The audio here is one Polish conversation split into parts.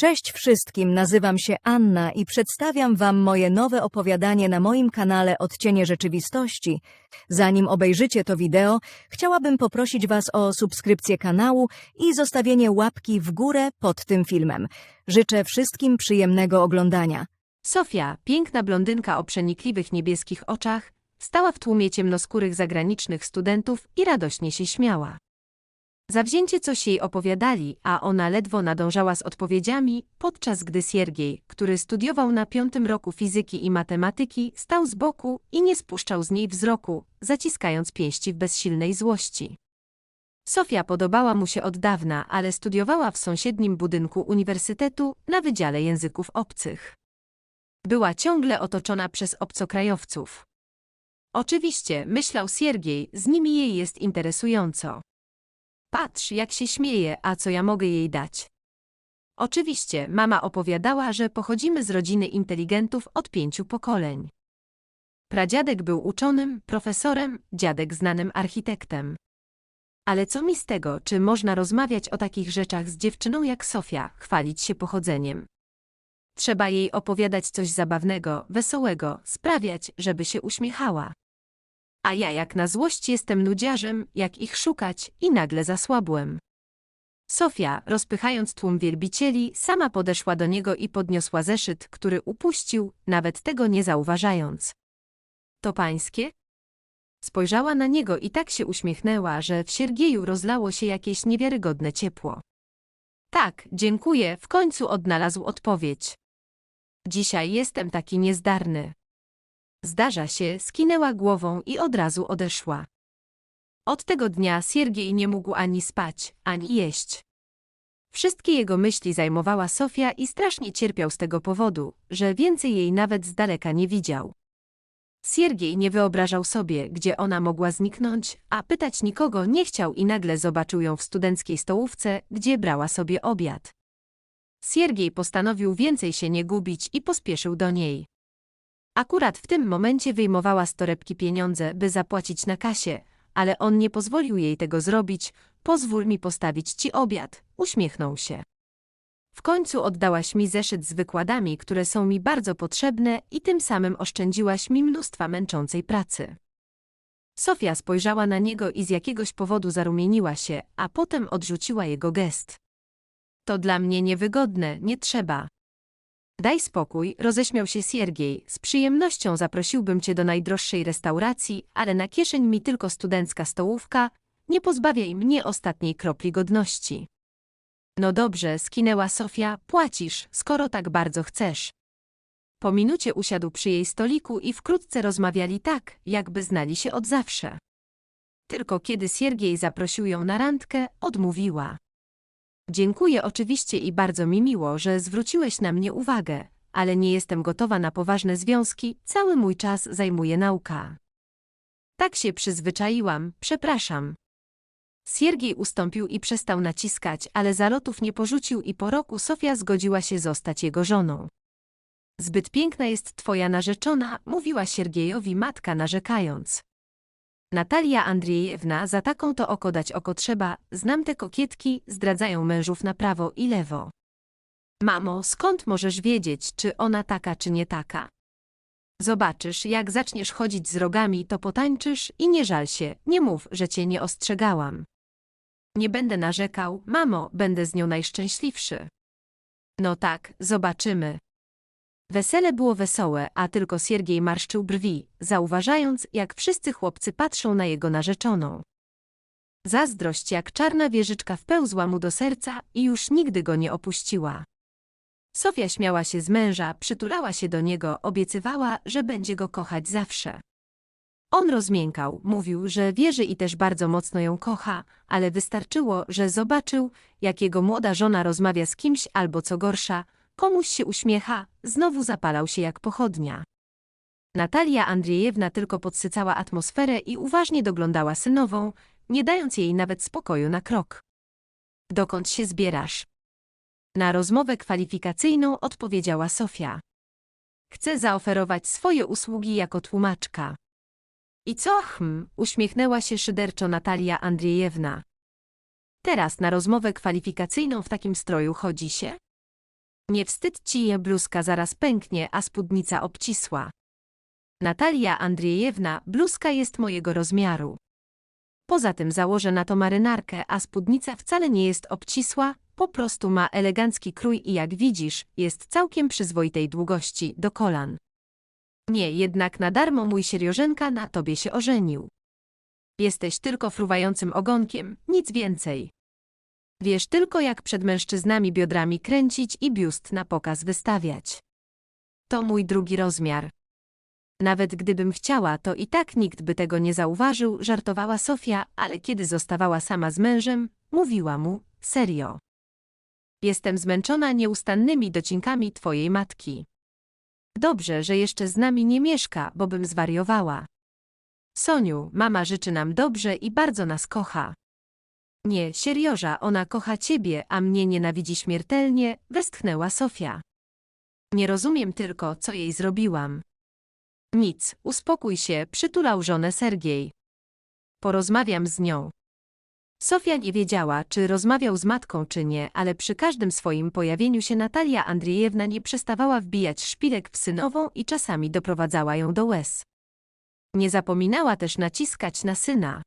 Cześć wszystkim, nazywam się Anna i przedstawiam Wam moje nowe opowiadanie na moim kanale Odcienie Rzeczywistości. Zanim obejrzycie to wideo, chciałabym poprosić Was o subskrypcję kanału i zostawienie łapki w górę pod tym filmem. Życzę wszystkim przyjemnego oglądania. Sofia, piękna blondynka o przenikliwych niebieskich oczach, stała w tłumie ciemnoskórych zagranicznych studentów i radośnie się śmiała. Zawzięcie coś jej opowiadali, a ona ledwo nadążała z odpowiedziami, podczas gdy Siergiej, który studiował na piątym roku fizyki i matematyki, stał z boku i nie spuszczał z niej wzroku, zaciskając pięści w bezsilnej złości. Sofia podobała mu się od dawna, ale studiowała w sąsiednim budynku uniwersytetu na Wydziale Języków Obcych. Była ciągle otoczona przez obcokrajowców. Oczywiście, myślał Siergiej, z nimi jej jest interesująco. Patrz, jak się śmieje, a co ja mogę jej dać? Oczywiście, mama opowiadała, że pochodzimy z rodziny inteligentów od pięciu pokoleń. Pradziadek był uczonym, profesorem, dziadek znanym architektem. Ale co mi z tego, czy można rozmawiać o takich rzeczach z dziewczyną jak Sofia, chwalić się pochodzeniem? Trzeba jej opowiadać coś zabawnego, wesołego, sprawiać, żeby się uśmiechała. A ja jak na złość jestem nudziarzem, jak ich szukać i nagle zasłabłem. Sofia, rozpychając tłum wielbicieli, sama podeszła do niego i podniosła zeszyt, który upuścił, nawet tego nie zauważając. To pańskie? Spojrzała na niego i tak się uśmiechnęła, że w Siergieju rozlało się jakieś niewiarygodne ciepło. Tak, dziękuję, w końcu odnalazł odpowiedź. Dzisiaj jestem taki niezdarny. Zdarza się, skinęła głową i od razu odeszła. Od tego dnia Siergiej nie mógł ani spać, ani jeść. Wszystkie jego myśli zajmowała Sofia i strasznie cierpiał z tego powodu, że więcej jej nawet z daleka nie widział. Siergiej nie wyobrażał sobie, gdzie ona mogła zniknąć, a pytać nikogo nie chciał i nagle zobaczył ją w studenckiej stołówce, gdzie brała sobie obiad. Siergiej postanowił więcej się nie gubić i pospieszył do niej. Akurat w tym momencie wyjmowała z torebki pieniądze, by zapłacić na kasie, ale on nie pozwolił jej tego zrobić. Pozwól mi postawić ci obiad, uśmiechnął się. W końcu oddałaś mi zeszyt z wykładami, które są mi bardzo potrzebne i tym samym oszczędziłaś mi mnóstwa męczącej pracy. Sofia spojrzała na niego i z jakiegoś powodu zarumieniła się, a potem odrzuciła jego gest. To dla mnie niewygodne, nie trzeba. Daj spokój, roześmiał się Siergiej. Z przyjemnością zaprosiłbym cię do najdroższej restauracji, ale na kieszeń mi tylko studencka stołówka, nie pozbawiaj mnie ostatniej kropli godności. No dobrze, skinęła Sofia, płacisz, skoro tak bardzo chcesz. Po minucie usiadł przy jej stoliku i wkrótce rozmawiali tak, jakby znali się od zawsze. Tylko kiedy Siergiej zaprosił ją na randkę, odmówiła. Dziękuję oczywiście i bardzo mi miło, że zwróciłeś na mnie uwagę, ale nie jestem gotowa na poważne związki, cały mój czas zajmuje nauka. Tak się przyzwyczaiłam, przepraszam. Siergiej ustąpił i przestał naciskać, ale zalotów nie porzucił i po roku Sofia zgodziła się zostać jego żoną. Zbyt piękna jest twoja narzeczona, mówiła Siergiejowi matka narzekając. Natalia Andrzejewna, za taką to oko dać oko trzeba, znam te kokietki, zdradzają mężów na prawo i lewo. Mamo, skąd możesz wiedzieć, czy ona taka, czy nie taka? Zobaczysz, jak zaczniesz chodzić z rogami, to potańczysz i nie żal się, nie mów, że cię nie ostrzegałam. Nie będę narzekał, mamo, będę z nią najszczęśliwszy. No tak, zobaczymy. Wesele było wesołe, a tylko Siergiej marszczył brwi, zauważając, jak wszyscy chłopcy patrzą na jego narzeczoną. Zazdrość jak czarna wieżyczka wpełzła mu do serca i już nigdy go nie opuściła. Sofia śmiała się z męża, przytulała się do niego, obiecywała, że będzie go kochać zawsze. On rozmiękał, mówił, że wierzy i też bardzo mocno ją kocha, ale wystarczyło, że zobaczył, jak jego młoda żona rozmawia z kimś albo co gorsza, komuś się uśmiecha, znowu zapalał się jak pochodnia. Natalia Andrzejewna tylko podsycała atmosferę i uważnie doglądała synową, nie dając jej nawet spokoju na krok. Dokąd się zbierasz? Na rozmowę kwalifikacyjną odpowiedziała Sofia. Chcę zaoferować swoje usługi jako tłumaczka. I co hm, uśmiechnęła się szyderczo Natalia Andrzejewna. Teraz na rozmowę kwalifikacyjną w takim stroju chodzi się? Nie wstyd ci je bluzka zaraz pęknie, a spódnica obcisła. Natalia Andrzejewna, bluzka jest mojego rozmiaru. Poza tym założę na to marynarkę, a spódnica wcale nie jest obcisła, po prostu ma elegancki krój i jak widzisz, jest całkiem przyzwoitej długości, do kolan. Nie, jednak na darmo mój Sieriożenka na tobie się ożenił. Jesteś tylko fruwającym ogonkiem, nic więcej. Wiesz tylko jak przed mężczyznami biodrami kręcić i biust na pokaz wystawiać. To mój drugi rozmiar. Nawet gdybym chciała, to i tak nikt by tego nie zauważył, żartowała Sofia, ale kiedy zostawała sama z mężem, mówiła mu, serio. Jestem zmęczona nieustannymi docinkami twojej matki. Dobrze, że jeszcze z nami nie mieszka, bo bym zwariowała. Soniu, mama życzy nam dobrze i bardzo nas kocha. Nie, Sierioża, ona kocha ciebie, a mnie nienawidzi śmiertelnie, westchnęła Sofia. Nie rozumiem tylko, co jej zrobiłam. Nic, uspokój się, przytulał żonę Sergiej. Porozmawiam z nią. Sofia nie wiedziała, czy rozmawiał z matką, czy nie, ale przy każdym swoim pojawieniu się Natalia Andrzejewna nie przestawała wbijać szpilek w synową i czasami doprowadzała ją do łez. Nie zapominała też naciskać na syna.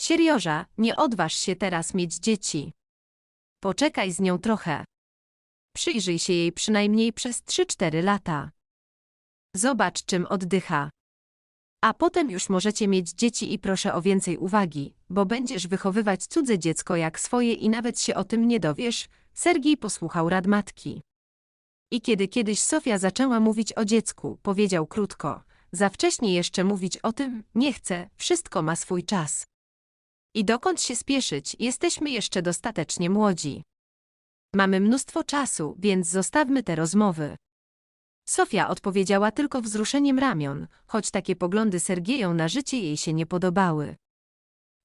Sierioża, nie odważ się teraz mieć dzieci. Poczekaj z nią trochę. Przyjrzyj się jej przynajmniej przez 3-4 lata. Zobacz, czym oddycha. A potem już możecie mieć dzieci i proszę o więcej uwagi, bo będziesz wychowywać cudze dziecko jak swoje i nawet się o tym nie dowiesz, Sergiej posłuchał rad matki. I kiedy kiedyś Sofia zaczęła mówić o dziecku, powiedział krótko, za wcześnie jeszcze mówić o tym, nie chcę, wszystko ma swój czas. I dokąd się spieszyć, jesteśmy jeszcze dostatecznie młodzi. Mamy mnóstwo czasu, więc zostawmy te rozmowy. Sofia odpowiedziała tylko wzruszeniem ramion, choć takie poglądy Sergieją na życie jej się nie podobały.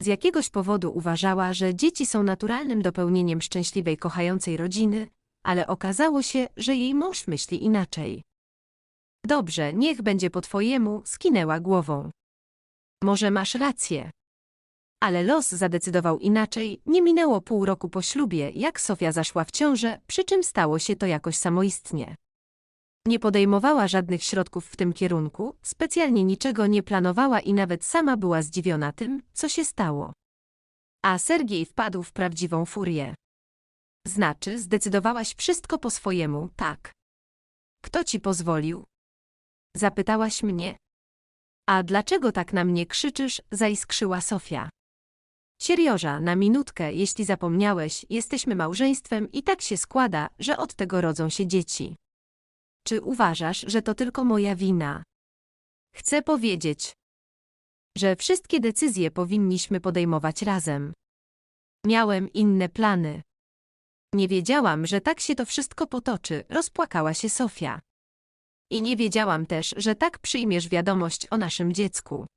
Z jakiegoś powodu uważała, że dzieci są naturalnym dopełnieniem szczęśliwej, kochającej rodziny, ale okazało się, że jej mąż myśli inaczej. Dobrze, niech będzie po twojemu, skinęła głową. Może masz rację. Ale los zadecydował inaczej, nie minęło pół roku po ślubie, jak Sofia zaszła w ciążę, przy czym stało się to jakoś samoistnie. Nie podejmowała żadnych środków w tym kierunku, specjalnie niczego nie planowała i nawet sama była zdziwiona tym, co się stało. A Sergiej wpadł w prawdziwą furię. Znaczy, zdecydowałaś wszystko po swojemu, tak. Kto ci pozwolił? Zapytałaś mnie. A dlaczego tak na mnie krzyczysz? zaiskrzyła Sofia. Sierioża, na minutkę, jeśli zapomniałeś, jesteśmy małżeństwem i tak się składa, że od tego rodzą się dzieci. Czy uważasz, że to tylko moja wina? Chcę powiedzieć, że wszystkie decyzje powinniśmy podejmować razem. Miałem inne plany. Nie wiedziałam, że tak się to wszystko potoczy, rozpłakała się Sofia. I nie wiedziałam też, że tak przyjmiesz wiadomość o naszym dziecku.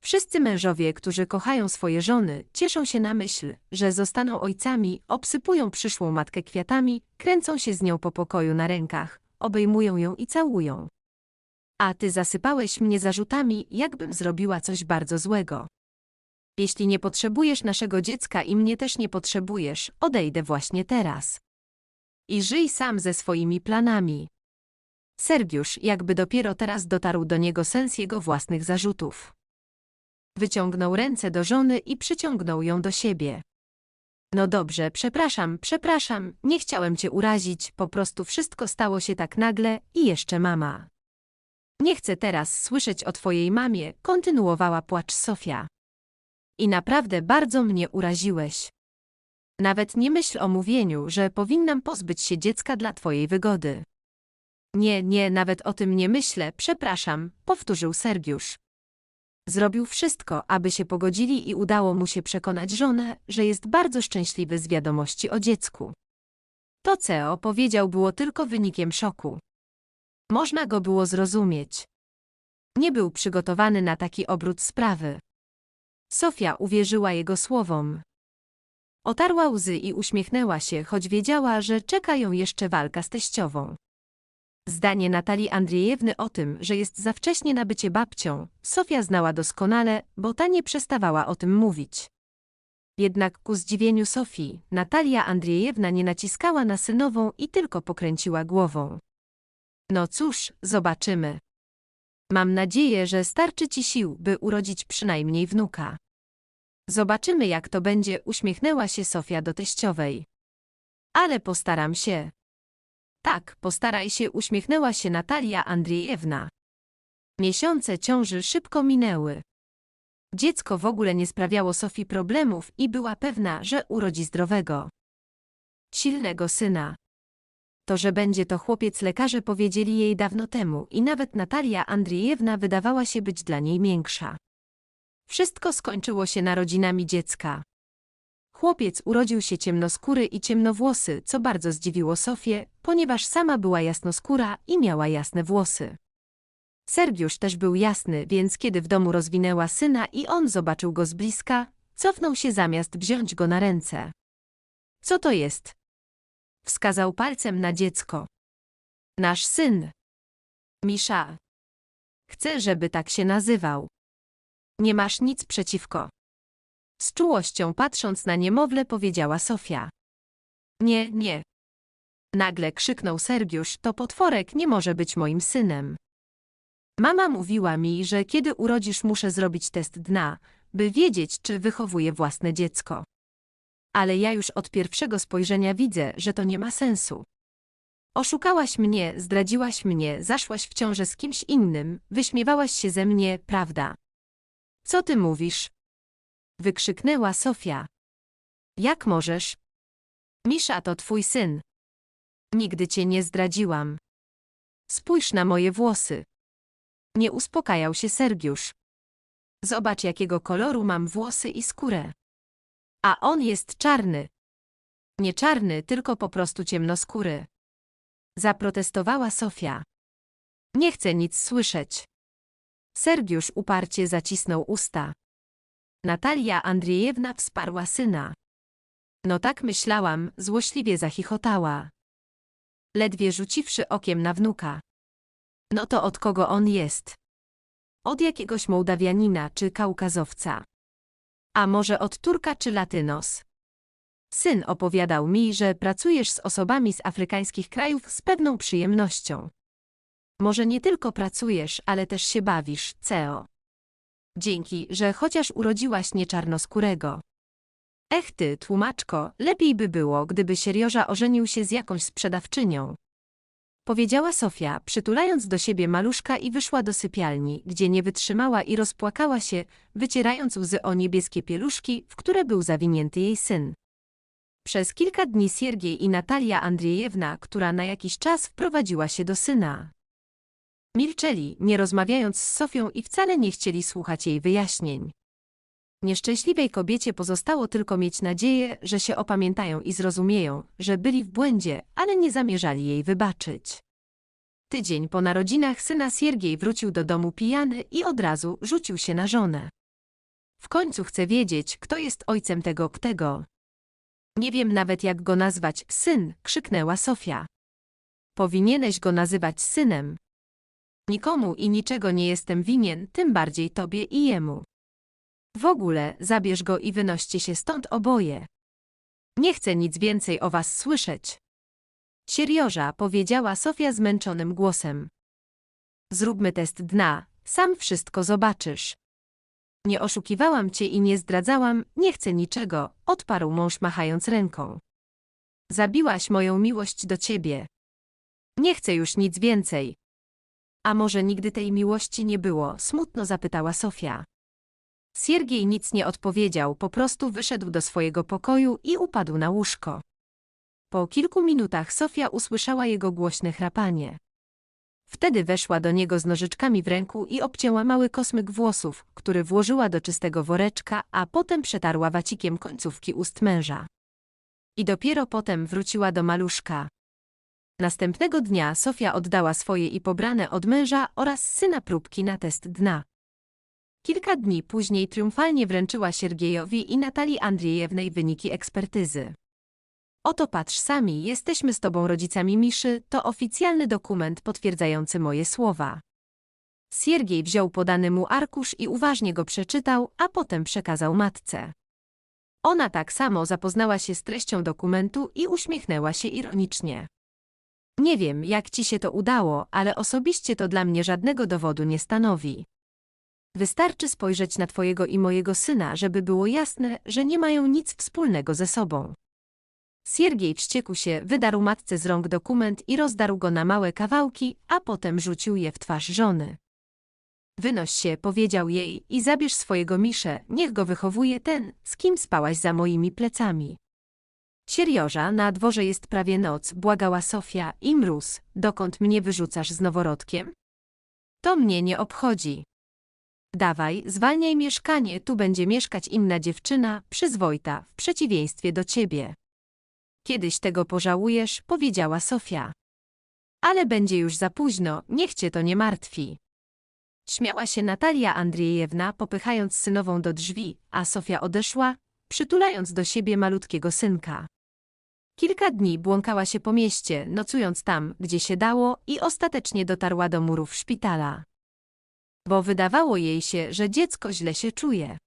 Wszyscy mężowie, którzy kochają swoje żony, cieszą się na myśl, że zostaną ojcami, obsypują przyszłą matkę kwiatami, kręcą się z nią po pokoju na rękach, obejmują ją i całują. A ty zasypałeś mnie zarzutami, jakbym zrobiła coś bardzo złego. Jeśli nie potrzebujesz naszego dziecka i mnie też nie potrzebujesz, odejdę właśnie teraz. I żyj sam ze swoimi planami. Sergiusz jakby dopiero teraz dotarł do niego sens jego własnych zarzutów. Wyciągnął ręce do żony i przyciągnął ją do siebie. No dobrze, przepraszam, przepraszam, nie chciałem cię urazić, po prostu wszystko stało się tak nagle i jeszcze mama. Nie chcę teraz słyszeć o twojej mamie, kontynuowała płacz Sofia. I naprawdę bardzo mnie uraziłeś. Nawet nie myśl o mówieniu, że powinnam pozbyć się dziecka dla twojej wygody. Nie, nie, nawet o tym nie myślę, przepraszam, powtórzył Sergiusz. Zrobił wszystko, aby się pogodzili i udało mu się przekonać żonę, że jest bardzo szczęśliwy z wiadomości o dziecku. To, co opowiedział, było tylko wynikiem szoku. Można go było zrozumieć. Nie był przygotowany na taki obrót sprawy. Sofia uwierzyła jego słowom. Otarła łzy i uśmiechnęła się, choć wiedziała, że czeka ją jeszcze walka z teściową. Zdanie Natalii Andrzejewny o tym, że jest za wcześnie na bycie babcią, Sofia znała doskonale, bo ta nie przestawała o tym mówić. Jednak ku zdziwieniu Sofii, Natalia Andrzejewna nie naciskała na synową i tylko pokręciła głową. No cóż, zobaczymy. Mam nadzieję, że starczy ci sił, by urodzić przynajmniej wnuka. Zobaczymy, jak to będzie, uśmiechnęła się Sofia do teściowej. Ale postaram się. Tak, postaraj się, uśmiechnęła się Natalia Andrzejewna. Miesiące ciąży szybko minęły. Dziecko w ogóle nie sprawiało Sofii problemów i była pewna, że urodzi zdrowego. Silnego syna. To, że będzie to chłopiec lekarze powiedzieli jej dawno temu i nawet Natalia Andrzejewna wydawała się być dla niej miększa. Wszystko skończyło się narodzinami dziecka. Chłopiec urodził się ciemnoskóry i ciemnowłosy, co bardzo zdziwiło Sofię, ponieważ sama była jasnoskóra i miała jasne włosy. Sergiusz też był jasny, więc kiedy w domu rozwinęła syna i on zobaczył go z bliska, cofnął się zamiast wziąć go na ręce. Co to jest? Wskazał palcem na dziecko. Nasz syn. Misza. Chcę, żeby tak się nazywał. Nie masz nic przeciwko. Z czułością patrząc na niemowlę powiedziała Sofia. Nie, nie. Nagle krzyknął Sergiusz, to potworek nie może być moim synem. Mama mówiła mi, że kiedy urodzisz muszę zrobić test dna, by wiedzieć, czy wychowuję własne dziecko. Ale ja już od pierwszego spojrzenia widzę, że to nie ma sensu. Oszukałaś mnie, zdradziłaś mnie, zaszłaś w ciążę z kimś innym, wyśmiewałaś się ze mnie, prawda? Co ty mówisz? Wykrzyknęła Sofia. Jak możesz? Misza to twój syn. Nigdy cię nie zdradziłam. Spójrz na moje włosy. Nie uspokajał się Sergiusz. Zobacz, jakiego koloru mam włosy i skórę. A on jest czarny. Nie czarny, tylko po prostu ciemnoskóry. Zaprotestowała Sofia. Nie chcę nic słyszeć. Sergiusz uparcie zacisnął usta. Natalia Andrzejewna wsparła syna. No tak myślałam, złośliwie zachichotała. Ledwie rzuciwszy okiem na wnuka. No to od kogo on jest? Od jakiegoś Mołdawianina czy Kaukazowca. A może od Turka czy Latynos? Syn opowiadał mi, że pracujesz z osobami z afrykańskich krajów z pewną przyjemnością. Może nie tylko pracujesz, ale też się bawisz, CEO. Dzięki, że chociaż urodziłaś nie czarnoskórego. Ech ty, tłumaczko, lepiej by było, gdyby Sierioża ożenił się z jakąś sprzedawczynią. Powiedziała Sofia, przytulając do siebie maluszka i wyszła do sypialni, gdzie nie wytrzymała i rozpłakała się, wycierając łzy o niebieskie pieluszki, w które był zawinięty jej syn. Przez kilka dni Siergiej i Natalia Andrzejewna, która na jakiś czas wprowadziła się do syna. Milczeli, nie rozmawiając z Sofią i wcale nie chcieli słuchać jej wyjaśnień. Nieszczęśliwej kobiecie pozostało tylko mieć nadzieję, że się opamiętają i zrozumieją, że byli w błędzie, ale nie zamierzali jej wybaczyć. Tydzień po narodzinach syna Siergiej wrócił do domu pijany i od razu rzucił się na żonę. W końcu chce wiedzieć, kto jest ojcem tego ktego. Nie wiem nawet jak go nazwać, syn, krzyknęła Sofia. Powinieneś go nazywać synem. Nikomu i niczego nie jestem winien, tym bardziej tobie i jemu. W ogóle, zabierz go i wynoście się stąd oboje. Nie chcę nic więcej o was słyszeć. Sierioża, powiedziała Sofia zmęczonym głosem. Zróbmy test dna, sam wszystko zobaczysz. Nie oszukiwałam cię i nie zdradzałam, nie chcę niczego, odparł mąż machając ręką. Zabiłaś moją miłość do ciebie. Nie chcę już nic więcej. A może nigdy tej miłości nie było, smutno zapytała Sofia. Siergiej nic nie odpowiedział, po prostu wyszedł do swojego pokoju i upadł na łóżko. Po kilku minutach Sofia usłyszała jego głośne chrapanie. Wtedy weszła do niego z nożyczkami w ręku i obcięła mały kosmyk włosów, który włożyła do czystego woreczka, a potem przetarła wacikiem końcówki ust męża. I dopiero potem wróciła do maluszka. Następnego dnia Sofia oddała swoje i pobrane od męża oraz syna próbki na test dna. Kilka dni później triumfalnie wręczyła Siergiejowi i Natalii Andrzejewnej wyniki ekspertyzy. Oto patrz sami, jesteśmy z tobą rodzicami Miszy, to oficjalny dokument potwierdzający moje słowa. Siergiej wziął podany mu arkusz i uważnie go przeczytał, a potem przekazał matce. Ona tak samo zapoznała się z treścią dokumentu i uśmiechnęła się ironicznie. Nie wiem, jak ci się to udało, ale osobiście to dla mnie żadnego dowodu nie stanowi. Wystarczy spojrzeć na twojego i mojego syna, żeby było jasne, że nie mają nic wspólnego ze sobą. Siergiej wściekł się, wydarł matce z rąk dokument i rozdarł go na małe kawałki, a potem rzucił je w twarz żony. Wynoś się, powiedział jej, i zabierz swojego miszę, niech go wychowuje ten, z kim spałaś za moimi plecami. Sierioża, na dworze jest prawie noc, błagała Sofia, i mróz, dokąd mnie wyrzucasz z noworodkiem? To mnie nie obchodzi. Dawaj, zwalniaj mieszkanie, tu będzie mieszkać inna dziewczyna, przyzwoita, w przeciwieństwie do ciebie. Kiedyś tego pożałujesz, powiedziała Sofia. Ale będzie już za późno, niech cię to nie martwi. Śmiała się Natalia Andrzejewna, popychając synową do drzwi, a Sofia odeszła, przytulając do siebie malutkiego synka. Kilka dni błąkała się po mieście, nocując tam, gdzie się dało i ostatecznie dotarła do murów szpitala. Bo wydawało jej się, że dziecko źle się czuje.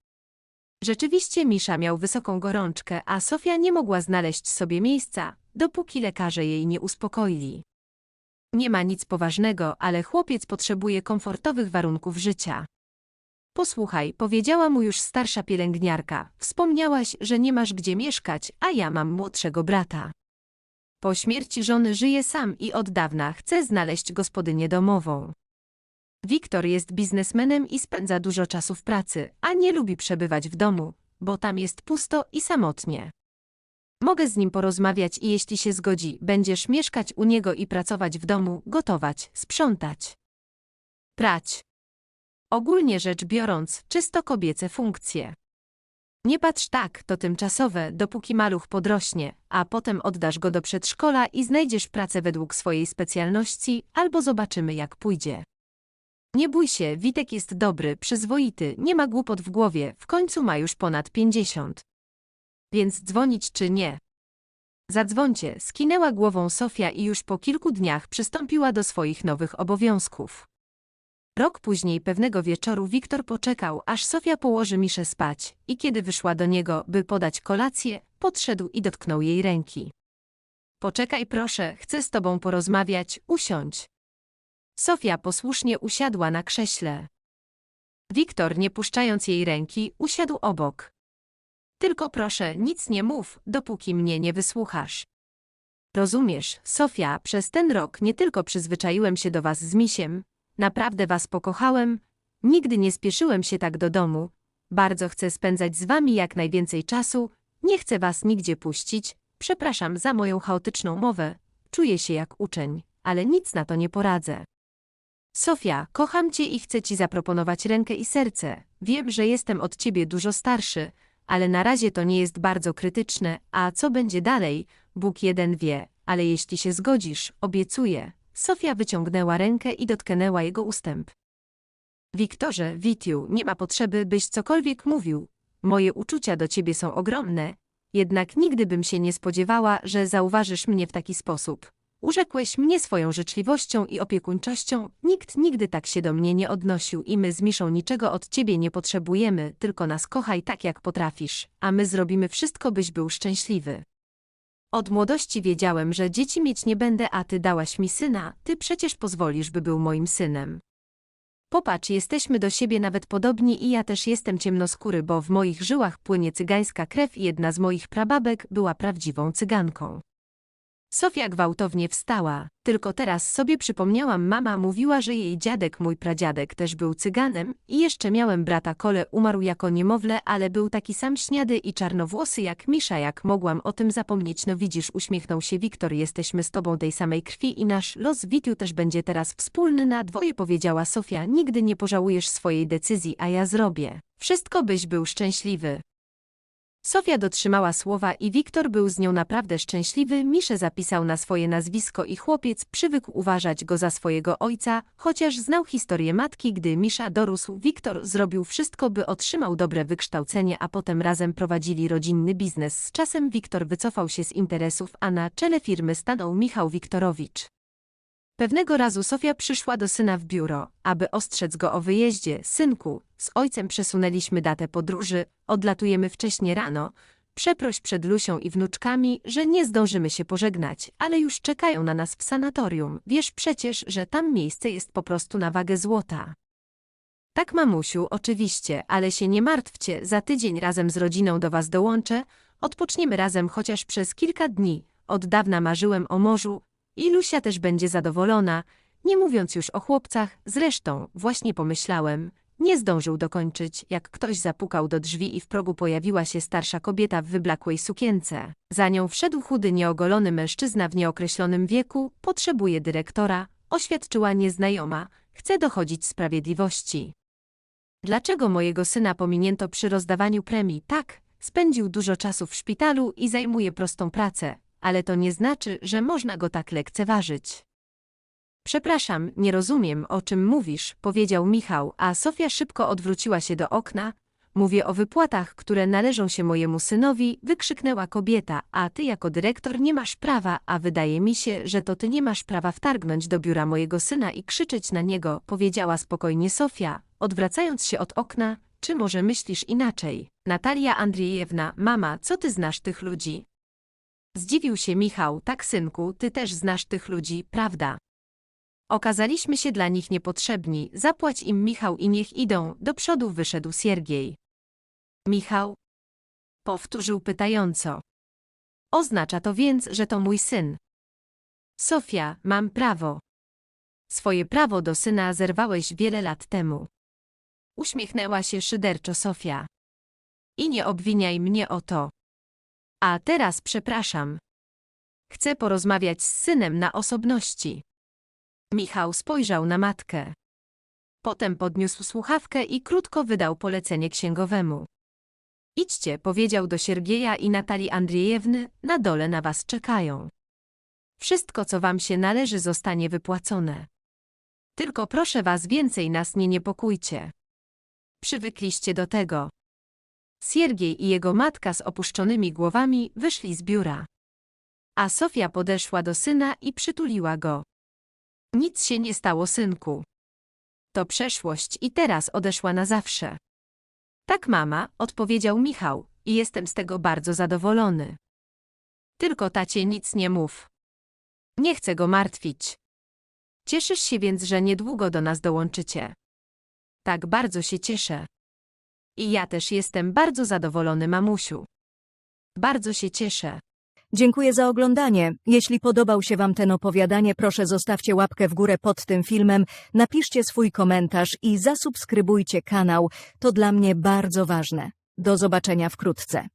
Rzeczywiście Misza miał wysoką gorączkę, a Sofia nie mogła znaleźć sobie miejsca, dopóki lekarze jej nie uspokoili. Nie ma nic poważnego, ale chłopiec potrzebuje komfortowych warunków życia. Posłuchaj, powiedziała mu już starsza pielęgniarka, wspomniałaś, że nie masz gdzie mieszkać, a ja mam młodszego brata. Po śmierci żony żyje sam i od dawna chce znaleźć gospodynię domową. Wiktor jest biznesmenem i spędza dużo czasu w pracy, a nie lubi przebywać w domu, bo tam jest pusto i samotnie. Mogę z nim porozmawiać i jeśli się zgodzi, będziesz mieszkać u niego i pracować w domu, gotować, sprzątać. Prać. Ogólnie rzecz biorąc, czysto kobiece funkcje. Nie patrz tak, to tymczasowe, dopóki maluch podrośnie, a potem oddasz go do przedszkola i znajdziesz pracę według swojej specjalności, albo zobaczymy jak pójdzie. Nie bój się, Witek jest dobry, przyzwoity, nie ma głupot w głowie, w końcu ma już ponad pięćdziesiąt. Więc dzwonić czy nie? Zadzwońcie, skinęła głową Sofia i już po kilku dniach przystąpiła do swoich nowych obowiązków. Rok później pewnego wieczoru Wiktor poczekał, aż Sofia położy Miszę spać i kiedy wyszła do niego, by podać kolację, podszedł i dotknął jej ręki. Poczekaj proszę, chcę z tobą porozmawiać, usiądź. Sofia posłusznie usiadła na krześle. Wiktor, nie puszczając jej ręki, usiadł obok. Tylko proszę, nic nie mów, dopóki mnie nie wysłuchasz. Rozumiesz, Sofia, przez ten rok nie tylko przyzwyczaiłem się do was z misiem, naprawdę was pokochałem, nigdy nie spieszyłem się tak do domu, bardzo chcę spędzać z wami jak najwięcej czasu, nie chcę was nigdzie puścić, przepraszam za moją chaotyczną mowę, czuję się jak uczeń, ale nic na to nie poradzę. Sofia, kocham cię i chcę ci zaproponować rękę i serce. Wiem, że jestem od ciebie dużo starszy, ale na razie to nie jest bardzo krytyczne, a co będzie dalej, Bóg jeden wie, ale jeśli się zgodzisz, obiecuję. Sofia wyciągnęła rękę i dotknęła jego ustęp. Wiktorze, Witiu, nie ma potrzeby, byś cokolwiek mówił. Moje uczucia do ciebie są ogromne, jednak nigdy bym się nie spodziewała, że zauważysz mnie w taki sposób. Urzekłeś mnie swoją życzliwością i opiekuńczością, nikt nigdy tak się do mnie nie odnosił i my z Miszą niczego od ciebie nie potrzebujemy, tylko nas kochaj tak jak potrafisz, a my zrobimy wszystko, byś był szczęśliwy. Od młodości wiedziałem, że dzieci mieć nie będę, a ty dałaś mi syna, ty przecież pozwolisz, by był moim synem. Popatrz, jesteśmy do siebie nawet podobni i ja też jestem ciemnoskóry, bo w moich żyłach płynie cygańska krew i jedna z moich prababek była prawdziwą cyganką. Sofia gwałtownie wstała, tylko teraz sobie przypomniałam, mama mówiła, że jej dziadek, mój pradziadek, też był cyganem i jeszcze miałem brata Kole, umarł jako niemowlę, ale był taki sam śniady i czarnowłosy jak Misza, jak mogłam o tym zapomnieć, no widzisz, uśmiechnął się Wiktor, jesteśmy z tobą tej samej krwi i nasz los Witiu też będzie teraz wspólny na dwoje, powiedziała Sofia, nigdy nie pożałujesz swojej decyzji, a ja zrobię. Wszystko byś był szczęśliwy. Sofia dotrzymała słowa i Wiktor był z nią naprawdę szczęśliwy. Misze zapisał na swoje nazwisko i chłopiec przywykł uważać go za swojego ojca, chociaż znał historię matki, gdy Misza dorósł. Wiktor zrobił wszystko, by otrzymał dobre wykształcenie, a potem razem prowadzili rodzinny biznes. Z czasem Wiktor wycofał się z interesów, a na czele firmy stanął Michał Wiktorowicz. Pewnego razu Sofia przyszła do syna w biuro, aby ostrzec go o wyjeździe. Synku, z ojcem przesunęliśmy datę podróży, odlatujemy wcześnie rano. Przeproś przed Lusią i wnuczkami, że nie zdążymy się pożegnać, ale już czekają na nas w sanatorium. Wiesz przecież, że tam miejsce jest po prostu na wagę złota. Tak, mamusiu, oczywiście, ale się nie martwcie, za tydzień razem z rodziną do was dołączę, odpoczniemy razem chociaż przez kilka dni. Od dawna marzyłem o morzu i też będzie zadowolona, nie mówiąc już o chłopcach, zresztą, właśnie pomyślałem, nie zdążył dokończyć, jak ktoś zapukał do drzwi i w progu pojawiła się starsza kobieta w wyblakłej sukience. Za nią wszedł chudy, nieogolony mężczyzna w nieokreślonym wieku, potrzebuje dyrektora, oświadczyła nieznajoma, chce dochodzić sprawiedliwości. Dlaczego mojego syna pominięto przy rozdawaniu premii? Tak, spędził dużo czasu w szpitalu i zajmuje prostą pracę, ale to nie znaczy, że można go tak lekceważyć. Przepraszam, nie rozumiem, o czym mówisz, powiedział Michał, a Sofia szybko odwróciła się do okna. Mówię o wypłatach, które należą się mojemu synowi, wykrzyknęła kobieta, a ty jako dyrektor nie masz prawa, a wydaje mi się, że to ty nie masz prawa wtargnąć do biura mojego syna i krzyczeć na niego, powiedziała spokojnie Sofia, odwracając się od okna, czy może myślisz inaczej? Natalia Andrzejewna, mama, co ty znasz tych ludzi? Zdziwił się Michał, tak synku, ty też znasz tych ludzi, prawda? Okazaliśmy się dla nich niepotrzebni, zapłać im Michał i niech idą, do przodu wyszedł Siergiej. Michał? Powtórzył pytająco. Oznacza to więc, że to mój syn. Sofia, mam prawo. Swoje prawo do syna zerwałeś wiele lat temu. Uśmiechnęła się szyderczo Sofia. I nie obwiniaj mnie o to. A teraz przepraszam. Chcę porozmawiać z synem na osobności. Michał spojrzał na matkę. Potem podniósł słuchawkę i krótko wydał polecenie księgowemu. Idźcie, powiedział do Siergieja i Natalii Andrzejewny, na dole na was czekają. Wszystko, co wam się należy, zostanie wypłacone. Tylko proszę was, więcej nas nie niepokójcie. Przywykliście do tego. Siergiej i jego matka z opuszczonymi głowami wyszli z biura. A Sofia podeszła do syna i przytuliła go. Nic się nie stało, synku. To przeszłość i teraz odeszła na zawsze. Tak, mama, odpowiedział Michał, i jestem z tego bardzo zadowolony. Tylko tacie nic nie mów. Nie chcę go martwić. Cieszysz się więc, że niedługo do nas dołączycie. Tak bardzo się cieszę. I ja też jestem bardzo zadowolony, mamusiu. Bardzo się cieszę. Dziękuję za oglądanie. Jeśli podobał się Wam ten opowiadanie, proszę zostawcie łapkę w górę pod tym filmem, napiszcie swój komentarz i zasubskrybujcie kanał. To dla mnie bardzo ważne. Do zobaczenia wkrótce.